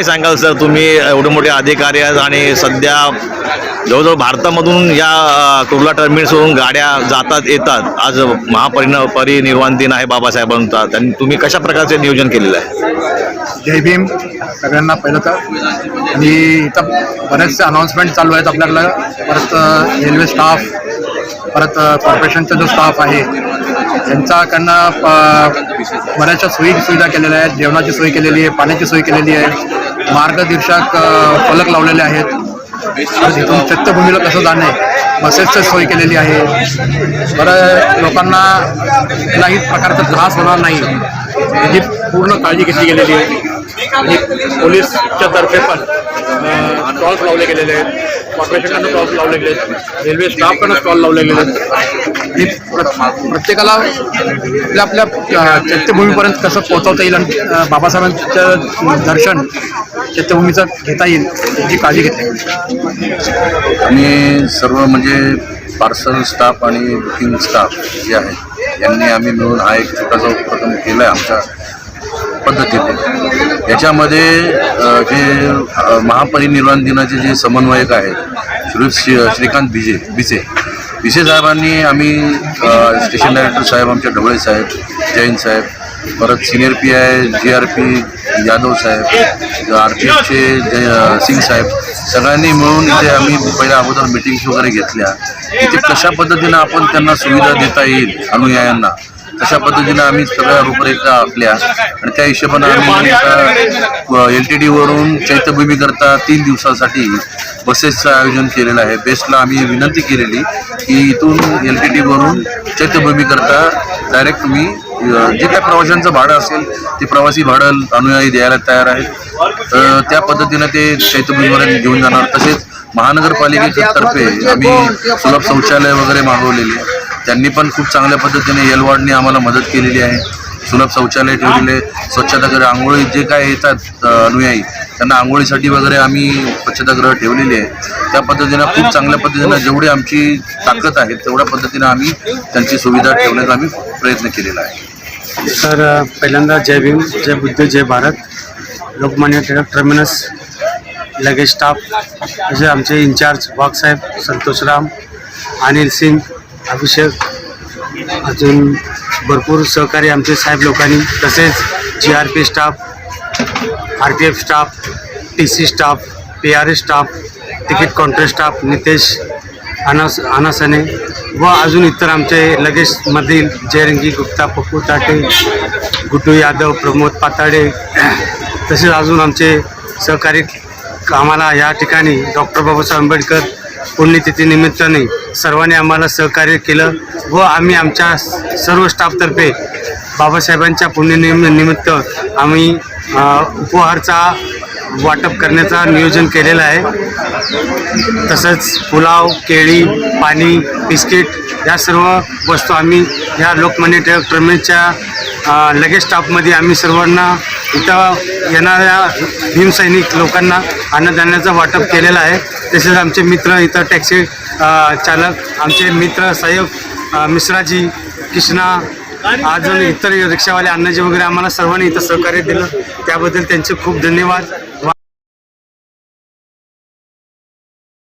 काय सांगाल सर? तुम्ही एवढे मोठे अधिकारी आहेत आणि सध्या जवळजवळ भारतामधून या कुर्ला टर्मिनसवरून गाड्या जातात येतात. आज महापरिन परिनिर्वाण दिन आहे बाबासाहेबांचा त्यांनी तुम्ही कशा प्रकारचे नियोजन केलेलं आहे? जय भीम सगळ्यांना पहिलं तर. आणि इथं बरेचसे अनाऊन्समेंट चालू आहेत आपल्याकडं. परत रेल्वे स्टाफ परत कॉर्पोरेशनचा जो स्टाफ आहे त्यांच्याकडनं प- बऱ्याचशा सोयी सुविधा केलेल्या आहेत. जेवणाची सोय केलेली आहे पाण्याची सोय केलेली आहे. मार्गदर्शक फलक लावलेले आहेत. तिथून चैत्यभूमीला कसं जाणे बसेसची सोय केलेली आहे. बरं लोकांना कुठलाही प्रकारचा त्रास होणार नाही. याची पूर्ण काळजी घेतली गेलेली आहे. आणि पोलीसच्या तर्फे पण. स्टॉल्स लावले गेलेले आहेत. कॉर्पोरेशनकडनं स्टॉल्स लावले गेले आहेत रेल्वे स्टाफकडनं स्टॉल लावले गेले आहेत प्रत्येकाला आपल्या आपल्या चैत्यभूमीपर्यंत कसं पोहोचवता येईल आणि बाबासाहेबांचं दर्शन चैत्यभूमीचं घेता येईल याची काळजी घेतली. आणि सर्व म्हणजे पार्सल स्टाफ आणि बुकिंग स्टाफ जे आहे यांनी आम्ही मिळून हा एक छोटासा उपक्रम केला आहे आमच्या पद्धतीने याच्यामध्ये जे महापरिनिर्वाण दिनाचे जे समन्वयक आहेत श्री श्री श्रीकांत भिजे भिसे भिसे साहेबांनी आम्ही स्टेशन डायरेक्टर साहेब आमचे ढवळे साहेब जैन साहेब परत senior P I G R P Yadav Saheb R P एफचे जय सिंग साहेब सगळ्यांनी मिळून इथे आम्ही पहिल्या अगोदर मिटिंग्स वगैरे घेतल्या. इथे कशा पद्धतीनं आपण त्यांना सुविधा देता येईल अनुयायांना? तशा पद्धतीनं आम्ही सगळ्या रूपरेखा आखल्या. आणि त्या हिशोबानं आम्ही एल टी डीवरून चैत्यभूमीकरता तीन दिवसासाठी बसेसचं आयोजन केलेलं आहे. बेस्टला आम्ही विनंती केलेली की इथून एल टी डीवरून चैत्यभूमीकरता डायरेक्ट तुम्ही जे काही प्रवाशांचं भाडं असेल ते प्रवासी भाडं अनुयायी द्यायला तयार आहेत. तर त्या पद्धतीनं ते चैत्यभूमीपर्यंत घेऊन जाणार. तसेच महानगरपालिकेच्या तर्फे आम्ही सुलभ शौचालय वगैरे मागवलेली. आहे त्यांनी पण खूप चांगल्या पद्धतीने एलवार्डने आम्हाला मदत केलेली आहे. सुलभ शौचालय ठेवलेले स्वच्छतागृह आंघोळी जे काय येतात अनुयायी त्यांना आंघोळीसाठी वगैरे आम्ही स्वच्छतागृह ठेवलेले आहे. त्या पद्धतीनं खूप चांगल्या पद्धतीनं जेवढी आमची ताकद आहे तेवढ्या पद्धतीनं आम्ही त्यांची सुविधा ठेवण्याचा आम्ही प्रयत्न केलेला आहे. तर पहिल्यांदा जय भीम जय बुद्ध जय Bharat. Lokmanya Tilak terminus luggage staff असे आमचे इंचार्ज वाघसाहेब संतोषराम अनिल सिंग अभिषेक अजून भरपूर सहकारी आमचे साहेब लोकांनी तसेच G R P staff R P F staff T C staff P R A staff ticket counter staff Nitesh Anas अनासने व अजून इतर आमचे लगेचमधील जयरंगी गुप्ता पप्पू ताटे गुड्डू यादव प्रमोद पाताडे तसेच अजून आमचे सहकारी आम्हाला या ठिकाणी डॉक्टर बाबासाहेब आंबेडकर पुण्यतिथी निमित्ताने सर्वांनी आम्हाला सहकार्य केलं व आम्ही आमच्या सर्व स्टाफतर्फे बाबासाहेबांच्या पुण्यनिमित्त आम्ही उपहारचा वाटप करण्याचा नियोजन केलेलं आहे. तसंच पुलाव केळी पाणी बिस्किट या सर्व वस्तू आम्ही या लोकमान्य टिळक टर्मिनलच्या लगेच स्टाफमध्ये आम्ही सर्वांना इथं येणाऱ्या भीमसैनिक लोकांना अन्नधान्याचं वाटप केलेलं आहे. तसेच आमचे मित्र इथं टॅक्सी चालक आमचे मित्र सहयोग मिश्राजी कृष्णा अजून इतर रिक्षावाले अण्णाजी वगैरे आम्हाला सर्वांनी इथं सहकार्य दिलं. त्याबद्दल त्यांचे खूप धन्यवाद.